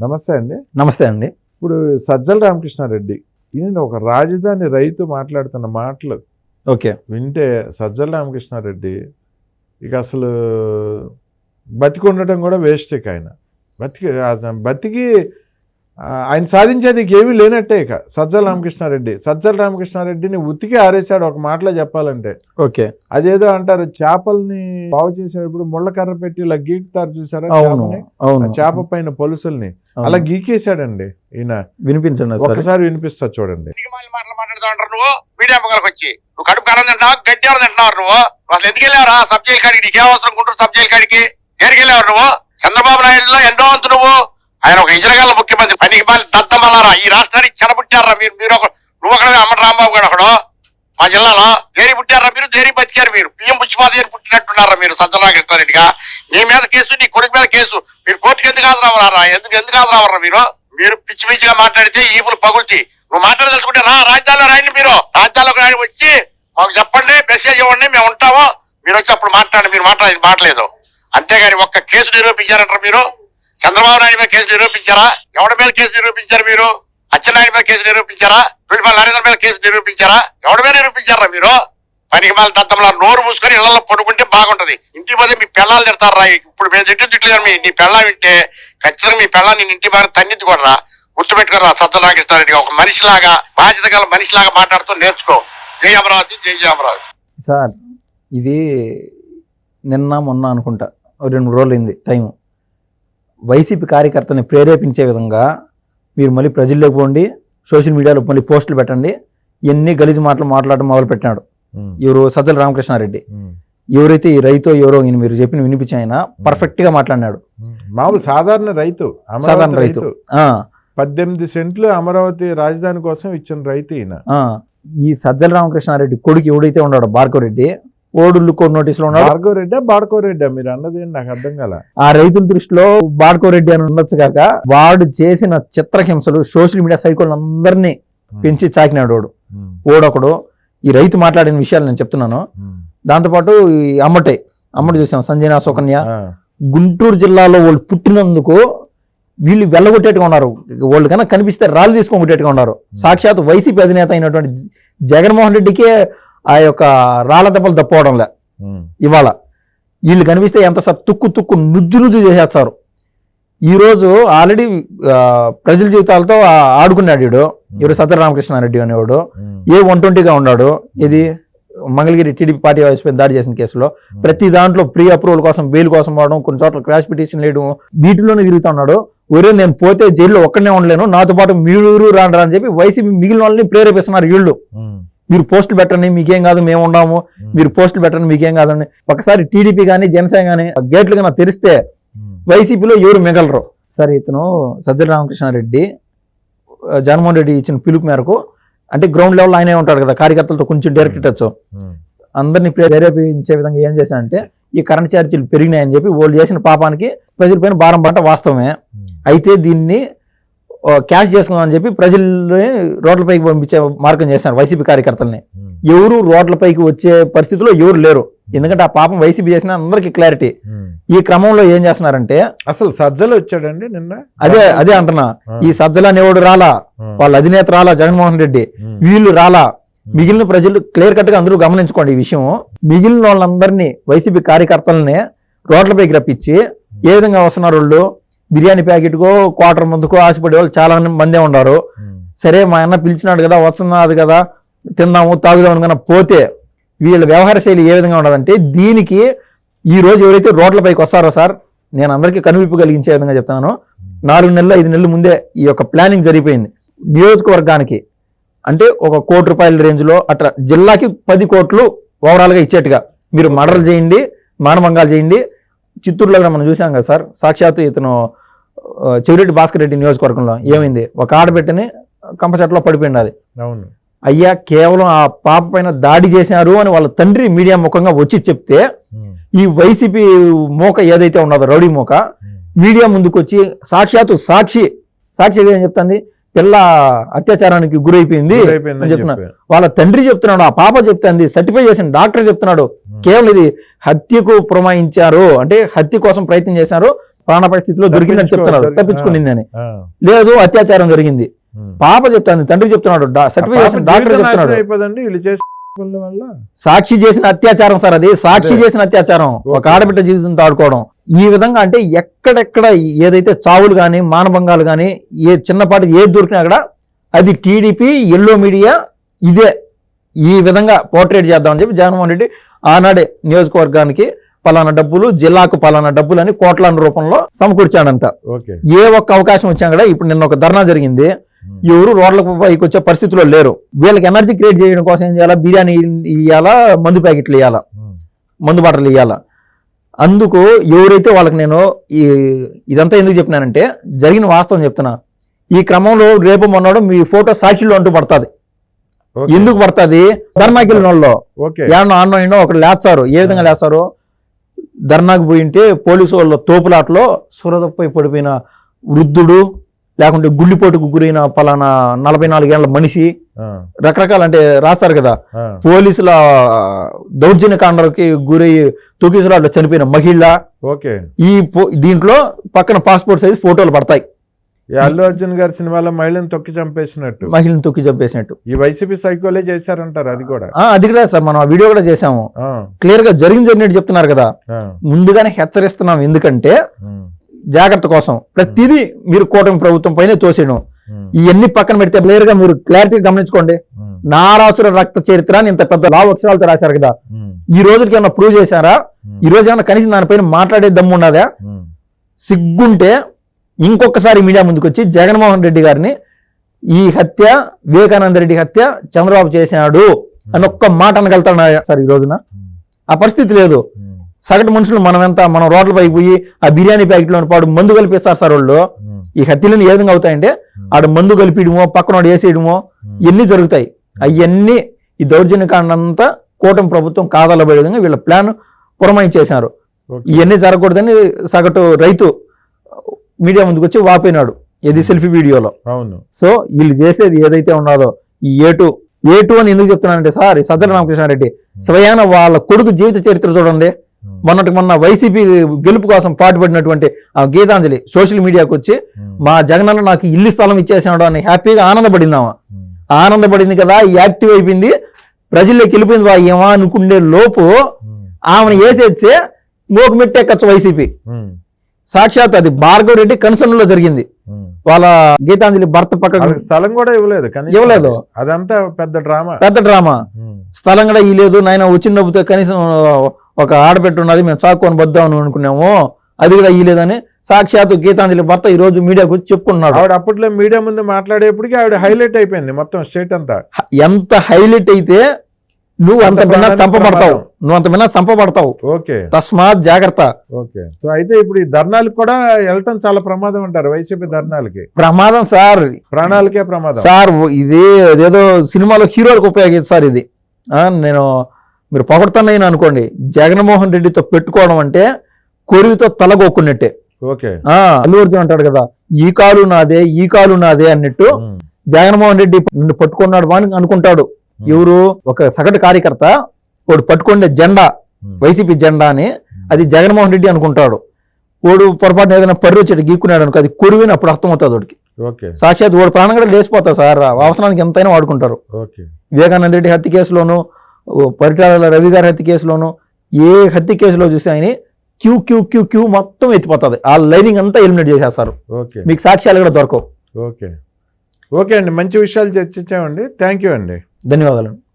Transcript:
నమస్తే అండి. నమస్తే అండి. ఇప్పుడు సజ్జల రామకృష్ణారెడ్డి ఈయన ఒక రాజధాని రైతు మాట్లాడుతున్న మాటలు ఓకే. వింటే సజ్జల రామకృష్ణారెడ్డి ఇక అసలు బతికి ఉండటం కూడా వేస్ట్ ఇక ఆయన బతికి బతికి ఆయన సాధించేది ఏమీ లేనట్టే ఇక. సజ్జల రామకృష్ణారెడ్డి. సజ్జల రామకృష్ణారెడ్డిని ఉతికి ఆరేశాడు ఒక మాటలో చెప్పాలంటే. ఓకే. అదేదో అంటారు చేపల్ని బాగు చేసేటప్పుడు ముళ్ళకర్ర పెట్టి ఇలా గీకుతారు చూసారా అవును చేప పైన పొలుసుల్ని. అలా గీకేశాడండి ఈయన. వినిపించండి సార్. ఒక్కసారి వినిపిస్తా చూడండి. నువ్వు. కడుపు కారం తింటున్నావు? గడ్డి ఎవరు తింటున్నారు నువ్వు? అసలు కాడికి నీకే అవసరం? గుంటూరు కాడికి? ఎక్కడికి నువ్వు? చంద్రబాబు నాయుడులో ఎంతో వంతు నువ్వు. ఆయన ఒక ఇజ్రాయల్ ముఖ్యమంత్రి పనికి మాలి దద్దమల్లారా ఈ రాష్ట్రానికి చెడబుట్టారా మీరు? మీరు ఒక నువ్వు ఒకడే అమ్మ రాంబాబు గారు ఒకడు. మా జిల్లాలో దేరి పుట్టారా మీరు? దేని బతికారు మీరు? పిఎం పుష్పాదేవి పుట్టినట్టున్నారా మీరు సజ్జనాకృష్ణారెడ్డిగా నీ మీద కేసు నీ కొడుకు మీద కేసు. మీరు కోర్టుకి ఎందుకు హాజరవరా ఎందుకు ఎందుకు హాజరవరా మీరు? మీరు పిచ్చి పిచ్చిగా మాట్లాడితే ఈపులు పగులుతాయి నువ్వు మాట్లాడదలుచుకుంటే రా రాజ్యాల్లో రాయండి మీరు. రాజ్యాల్లోకి రాని వచ్చి మాకు చెప్పండి మెసేజ్ ఇవ్వండి మేము ఉంటాము. మీరు వచ్చి అప్పుడు మాట్లాడండి. మీరు మాట్లాడేది మాట్లాడలేదు అంతేగాని ఒక్క కేసు నిరూపించారంటారు మీరు? చంద్రబాబు నాయుడు మీద కేసు నిరూపించారా? ఎవరి మీద కేసు నిరూపించారు మీరు? అచ్చెన్నాయుడు మీద కేసు నిరూపించారా? వీళ్ళ నరేంద్ర మీద కేసు నిరూపించారా? ఎవరి మీద నిరూపించారా మీరు? పనికి మళ్ళీ దత్తంలో నోరు మూసుకొని ఇళ్ళలో పడుకుంటే బాగుంటది. ఇంటి పోతే మీ పిల్లలు తిడతారా? ఇప్పుడు మేము తిట్టు తిట్టలేరు మీ నీ పిల్ల వింటే ఖచ్చితంగా మీ పిల్లల్ని నీ ఇంటి బాగా తన్నిద్దు కూడా గుర్తుపెట్టుకోరా సత్యనారాయణరెడ్డి ఒక మనిషిలాగా బాధ్యత గల మనిషిలాగా మాట్లాడుతూ నేర్చుకో. జై అమరావతి జై జై అమరావతి. సార్ ఇది నిన్న మొన్న అనుకుంటా. రెండు మూడు రోజులు అయింది టైం వైసీపీ కార్యకర్తని ప్రేరేపించే విధంగా మీరు మళ్ళీ ప్రజల్లోకి పోండి సోషల్ మీడియాలో మళ్ళీ పోస్టులు పెట్టండి. ఎన్ని గలీజు మాటలు మాట్లాడడం మొదలు పెట్టినాడు ఎవరు సజ్జల రామకృష్ణారెడ్డి. ఎవరైతే ఈ రైతో ఎవరో మీరు చెప్పిన వినిపించిన ఆయన పర్ఫెక్ట్గా మాట్లాడినాడు. మామూలు సాధారణ రైతు అమరావతి సాధారణ రైతు. పద్దెనిమిది సెంట్లు అమరావతి రాజధాని కోసం ఇచ్చిన రైతు ఈయన. ఈ సజ్జల రామకృష్ణారెడ్డి కొడుకు ఎవడైతే ఉన్నాడో భార్గవ ఓడుళ్ళు కోడ్ నోటీసులో ఉన్నాడు. భార్గవ రెడ్డా బాడ్కో రెడ్డా? మీరు అన్నది నాకు అర్థం కాల. ఆ రైతుల దృష్టిలో బాడ్కో రెడ్డి అని ఉండొచ్చు కాక వాడు చేసిన చిత్రహింసలు సోషల్ మీడియా సైకోల్ అందరినీ పెంచి చాకినాడు వాడు. ఓడొకడు. ఈ రైతు మాట్లాడిన విషయాలు నేను చెప్తున్నాను. దాంతోపాటు ఈ అమ్మటే అమ్మటి చూసాం సంజయన సుకన్య. గుంటూరు జిల్లాలో వాళ్ళు పుట్టినందుకు వీళ్ళు వెళ్ళగొట్టేట్టుగా ఉన్నారు. వాళ్ళు కన్నా కనిపిస్తే రాళ్ళు తీసుకొని కొట్టేట్టుగా ఉన్నారు. సాక్షాత్ వైసీపీ అధినేత అయినటువంటి జగన్మోహన్ రెడ్డికే ఆ యొక్క రాళ్ళ దెబ్బలు తప్పవడంలే ఇవాళ వీళ్ళు కనిపిస్తే ఎంత తుక్కు తుక్కు నుజ్జు నుజ్జు చేసేస్తారు. ఈరోజు ఆల్రెడీ ప్రజల జీవితాలతో ఆడుకున్నాడు వీడు. ఇವರು సత్య రామకృష్ణారెడ్డి అనేవాడు. ఏ వన్ ట్వంటీగా ఉన్నాడు. ఇది మంగళగిరి టీడీపీ పార్టీ వైస్ పైన దాడి చేసిన కేసులో ప్రతి దాంట్లో ప్రీ అప్రూవల్ కోసం బెయిల్ కోసం పోవడం కొన్ని చోట్ల క్రాష్ పిటిషన్ వేయడం వీటిలోనే తిరుగుతా ఉన్నాడు. ఒరే నేను పోతే జైల్లో ఒక్కనే ఉండలేను. నాతో పాటు మీరు రాండి రా అని చెప్పి వైసీపీ మిగిలిన వాళ్ళని ప్రేరేపిస్తున్నారు వీళ్ళు. మీరు పోస్టులు పెట్టండి మీకేం కాదు మేము ఉన్నాము. మీరు పోస్టులు పెట్టండి మీకేం కాదండి. ఒకసారి టీడీపీ కానీ జనసేన కానీ గేట్లు కన్నా తెరిస్తే వైసీపీలో ఎవరు మిగలరు? సరే ఇతను సజ్జల రామకృష్ణారెడ్డి జగన్మోహన్ రెడ్డి ఇచ్చిన పిలుపు మేరకు అంటే గ్రౌండ్ లెవెల్ ఆయనే ఉంటాడు కదా కార్యకర్తలతో కొంచెం డైరెక్ట్ టచ్ అందరినీ ప్రేరేపించే విధంగా ఏం చేశానంటే ఈ కరెంట్ ఛార్జీలు పెరిగినాయని చెప్పి వాళ్ళు చేసిన పాపానికి ప్రజలపైన భారం పడ్డ వాస్తవమే. అయితే దీన్ని క్యాష్ చేసుకుందామని చెప్పి ప్రజల్ని రోడ్లపైకి పంపించే మార్గం చేశారు వైసీపీ కార్యకర్తల్ని. ఉమ్, ఎవరు రోడ్లపైకి వచ్చే పరిస్థితిలో ఎవరు లేరు. ఎందుకంటే ఆ పాపం వైసీపీ చేసిన అందరికీ క్లారిటీ ఉమ్. ఈ క్రమంలో ఏం చేస్తున్నారంటే అసలు సజ్జలు వచ్చాడండి నిన్న? అదే అదే అంటున్నా. ఈ సజ్జల అనేవాడు రాలా వాళ్ళ అధినేత రాలా జగన్మోహన్ రెడ్డి. వీళ్ళు రాలా. మిగిలిన ప్రజలు క్లియర్ కట్గా అందరూ గమనించుకోండి ఈ విషయం. మిగిలిన వాళ్ళందరినీ వైసీపీ కార్యకర్తలని రోడ్లపైకి రప్పించి ఏ విధంగా వస్తున్నారు వాళ్ళు? బిర్యానీ ప్యాకెట్కో క్వార్టర్ ముందుకో ఆశపడే వాళ్ళు చాలా మందే ఉన్నారు ఉమ్, సరే మా అన్న పిలిచినాడు కదా వస్తున్నది కదా తిందాము తాగుదాం అనుకున్న పోతే వీళ్ళ వ్యవహార శైలి ఏ విధంగా ఉండదంటే దీనికి ఈ రోజు ఎవరైతే రోడ్లపైకి వస్తారో సార్ నేను అందరికీ కనువిప్పు కలిగించే విధంగా చెప్తున్నాను. నాలుగు నెలలు ఐదు నెలల ముందే ఈ యొక్క ప్లానింగ్ జరిగిపోయింది. నియోజకవర్గానికి అంటే ఒక కోటి రూపాయల రేంజ్లో అట్లా జిల్లాకి పది కోట్లు ఓవరాల్గా ఇచ్చేట్టుగా. మీరు మర్డర్లు చేయండి మానభంగాలు చేయండి చిత్తూరులో కూడా మనం చూసాం కదా సార్. సాక్షాత్తు ఇతను చెవిరెడ్డి భాస్కర్ రెడ్డి నియోజకవర్గంలో ఏమైంది? ఒక ఆడబిడ్డని కంప చెట్లో పడిపోయింది అది. అవును. అయ్యా కేవలం ఆ పాప పైన దాడి చేశారు అని వాళ్ళ తండ్రి మీడియా ముఖంగా వచ్చి చెప్తే ఈ వైసీపీ మోక ఏదైతే ఉన్నదో రౌడీ మోక మీడియా ముందుకు వచ్చి సాక్షాత్తు సాక్షి సాక్షి ఏం చెప్తుంది? పిల్ల అత్యాచారానికి గురైపోయింది గురైపోయిందని అని చెప్తున్నా. చెప్పారు. వాళ్ళ తండ్రి చెప్తున్నాడు ఆ పాప చెప్తుంది సర్టిఫై చేసిన డాక్టర్ చెప్తున్నాడు కేవలం ఇది హత్యకు పురమాయించారు అంటే హత్య కోసం ప్రయత్నం చేశారు ప్రాణ స్థితిలో దొరికిందని దొరికి- తప్పించుకునింది అని లేదు అత్యాచారం జరిగింది. పాప చెప్తాంది తండ్రి చెప్తున్నాడు పాప డాక్టర్ జీవితం చెప్తున్నాడు. సాక్షి చేసిన అత్యాచారం సార్ అది సాక్షి. చేసిన అత్యాచారం ఒక. ఆడబిడ్డ జీవితంతో ఆడుకోవడం ఈ విధంగా అంటే ఎక్కడెక్కడ ఏదైతే చావులు కానీ మానభంగాలు కానీ ఏ చిన్నపాటి ఏది దొరికినా అక్కడ అది టీడీపీ ఎల్లో మీడియా ఇదే. ఈ విధంగా పోర్ట్రేట్ చేద్దామని చెప్పి జగన్మోహన్ రెడ్డి ఆనాడే నియోజకవర్గానికి పలానా డబ్బులు జిల్లాకు పలానా డబ్బులు అని కోట్లాంటి రూపంలో సమకూర్చాడంట. ఏ ఒక్క అవకాశం వచ్చినా కూడా ఇప్పుడు నిన్న ఒక ధర్నా జరిగింది. ఎవరు రోడ్లకు పైకి వచ్చే పరిస్థితిలో లేరు. వీళ్ళకి ఎనర్జీ క్రియేట్ చేయడం కోసం ఏం చేయాలా? బిర్యానీ ఇవ్వాలా మందు ప్యాకెట్లు ఇవ్వాలా ఉమ్. మందు బాటలు ఇవ్వాలా అందుకు ఎవరైతే వాళ్ళకి నేను ఈ ఇదంతా ఎందుకు చెప్పినానంటే జరిగిన వాస్తవం చెప్తున్నా. ఈ క్రమంలో రేపు మొన్నడు మీ ఫోటో సాక్షిలో అంటూ పడుతుంది. ఎందుకు పడుతుంది? ధర్నాకి వాళ్ళు ఏమన్నా ఆన్లైన్ ఒకటి లేస్తారు ఏ విధంగా లేస్తారు ధర్నాకు పోయింటే పోలీసు వాళ్ళ తోపులాట్లో సురదపై పడిపోయిన వృద్ధుడు లేకుంటే గుండెపోటుకు గురైన పలానా నలభై నాలుగేళ్ళ మనిషి రకరకాల అంటే రాస్తారు కదా. పోలీసుల దౌర్జన్య కాండలకి గురయ్యి తొకిసలాట్లో చనిపోయిన మహిళ. ఓకే. ఈ దీంట్లో పక్కన పాస్పోర్ట్ సైజ్ ఫోటోలు పడతాయి. ఈ అల్లు అర్జున్ గారి సినిమాలో మహిళను తొక్కి చంపేసినట్టు. మహిళని తొక్కి చంపేసినట్టు. ఈ వైసీపీ సైకోలే చేశారంటారు అది కూడా. అది కూడా సార్ మనం ఆ వీడియో కూడా చేసాము క్లియర్గా జరిగింది జరిగినట్టు చెప్తున్నారు కదా. ముందుగానే హెచ్చరిస్తున్నాం ఎందుకంటే జాగ్రత్త కోసం. ప్రతిదీ మీరు కూటమి ప్రభుత్వం పైనే తోసేయడం. ఇవన్నీ పక్కన పెడితే క్లియర్గా మీరు క్లారిటీ గమనించుకోండి. నారాసుర రక్త చరిత్ర అని ఇంత పెద్ద లావు అక్షరాలతో రాశారు కదా. ఈ రోజుకి ఏమైనా ప్రూవ్ చేశారా? ఈ రోజు ఏమైనా కనీసం దానిపైన మాట్లాడే దమ్ము ఉన్నదా? సిగ్గుంటే ఇంకొకసారి మీడియా ముందుకు వచ్చి జగన్మోహన్ రెడ్డి గారిని ఈ హత్య వివేకానంద రెడ్డి హత్య చంద్రబాబు చేశాడు అని ఒక్క మాట అనగలుగుతాడు సార్ ఈ రోజున. ఆ పరిస్థితి లేదు. సగటు మనుషులు మనం ఎంత మనం రోడ్లపై పోయి ఆ బిర్యానీ ప్యాకెట్లో పాడు మందు కలిపిస్తారు సార్ వాళ్ళు. ఈ హత్యలను ఏ విధంగా అవుతాయంటే ఆడ మందు కలిపిడమో పక్కన వేసేయడమో ఇవన్నీ జరుగుతాయి. అవన్నీ ఈ దౌర్జన్యకాండంతా కూటమి ప్రభుత్వం కాదలబడే విధంగా వీళ్ళ ప్లాన్ పురమాయించేశారు. ఇవన్నీ జరగకూడదని సగటు రైతు మీడియా ముందుకు వచ్చి వాపోయినాడు ఇది సెల్ఫీ వీడియోలో. అవును. సో వీళ్ళు చేసేది ఏదైతే ఉన్నదో ఈ ఏటు ఏటు అని ఎందుకు చెప్తున్నానంటే సార్ సజ్జల రామకృష్ణారెడ్డి స్వయాన వాళ్ళ కొడుకు జీవిత చరిత్ర చూడండి. ఉమ్, మొన్నటి మొన్న వైసీపీ గెలుపు కోసం పాటుపడినటువంటి ఆ గీతాంజలి సోషల్ మీడియాకు వచ్చి మా జగనన్న నాకు ఇల్లు స్థలం ఇచ్చేసాడు అని హ్యాపీగా ఆనందపడింది ఆమె. ఉమ్, ఆనందపడింది కదా యాక్టివ్ అయిపోయింది ప్రజల్లోకి వెళ్ళిపోయింది వా ఏమా అనుకునే లోపు ఆమెను వేసేచ్చే మోకు మెట్టెక్కచ్చు వైసీపీ సాక్షాత్ అది భార్గవ్ రెడ్డి కన్సర్న్లో జరిగింది. వాళ్ళ గీతాంజలి భర్త పక్కకు వాళ్ళకి స్థలం కూడా ఇవ్వలేదు ఇవ్వలేదు. అదంతా పెద్ద డ్రామా. పెద్ద డ్రామా. స్థలం కూడా ఇవ్వలేదు. నాయన వచ్చిన డబ్బుతో కనీసం ఒక ఆడబెట్టి ఉన్నది మేము చాక్కొని బద్దామని అనుకున్నాము. అది కూడా ఇవ్వలేదని సాక్షాత్ గీతాంజలి భర్త ఈ రోజు మీడియాకు చెప్పుకున్నాడు ఆవిడ అప్పట్లో మీడియా ముందు మాట్లాడేప్పటికి ఆవిడ హైలైట్ అయిపోయింది మొత్తం స్టేట్ అంతా. ఎంత హైలైట్ అయితే నువ్వు అంత ప్రాణానికి చంపబడతావు. నువ్వు అంత బిన్నా చంపబడతావు. ఓకే. తస్మాత్ జాగ్రత్త. ఓకే. సో అయితే ఇప్పుడు ఈ ధర్నాలకు కూడా వెళ్ళటం చాలా ప్రమాదం అంటారు వైసీపీ ధర్నాలకి. ప్రమాదం సార్. ప్రాణాలకే ప్రమాదం. సార్ ఇది అదేదో సినిమాలో హీరోలకు ఉపయోగించి సార్ ఇది. ఆ, నేను మీరు పొగడతానని అనుకోండి. జగన్మోహన్ రెడ్డితో పెట్టుకోవడం అంటే కొరివితో తలగొక్కున్నట్టే ఓకే. ఆ అల్లు అర్జున్ అంటాడు కదా ఈ కాలు నాదే ఈ కాలు నాదే అన్నట్టు జగన్మోహన్ రెడ్డి నిన్ను పట్టుకున్నాడు అని అనుకుంటాడు. ఎవరు ఒక సగటు కార్యకర్త వాడు పట్టుకునే జెండా వైసీపీ జెండా అని అది జగన్మోహన్ రెడ్డి అనుకుంటాడు. వాడు పొరపాటున ఏదైనా పర్రు వచ్చి గీక్కున్నాడు అనుకో అది కురివిని అప్పుడు అర్థమవుతుంది వాడికి. ఓకే. సాక్షాత్ వాడు ప్రాణం కూడా లేచిపోతా సార్ అవసరానికి ఎంతైనా వాడుకుంటారు. వివేకానంద రెడ్డి హత్య కేసులోను పరిటాల రవి గారి హత్య కేసులోను ఏ హత్య కేసులో చూసి ఆయన క్యూ క్యూ క్యూ క్యూ మొత్తం ఎత్తిపోతుంది. ఆ లైనింగ్ అంతా ఎలిమినేట్ చేసేస్తారు. మీకు సాక్ష్యాలు కూడా దొరకవు. ఓకే. ఓకే అండి మంచి విషయాలు చర్చించామండి. థ్యాంక్ యూ అండి. ధన్యవాదాలు.